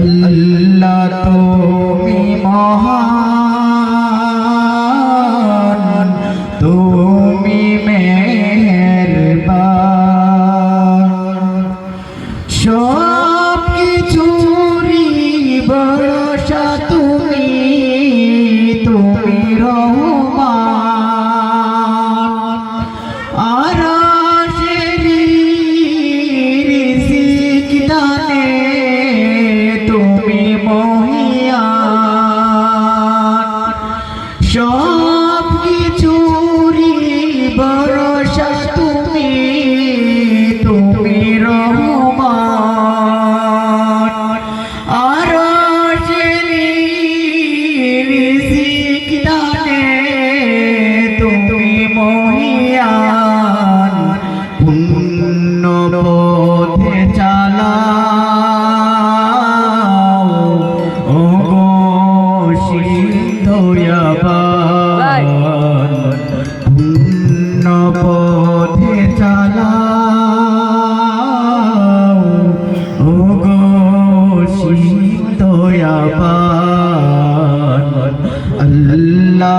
Allah চুরি ভরসা তুমি তুমি রহমান। আর দানে তুমি মহিয়ান পুণ্য পথে চালা দয়াবা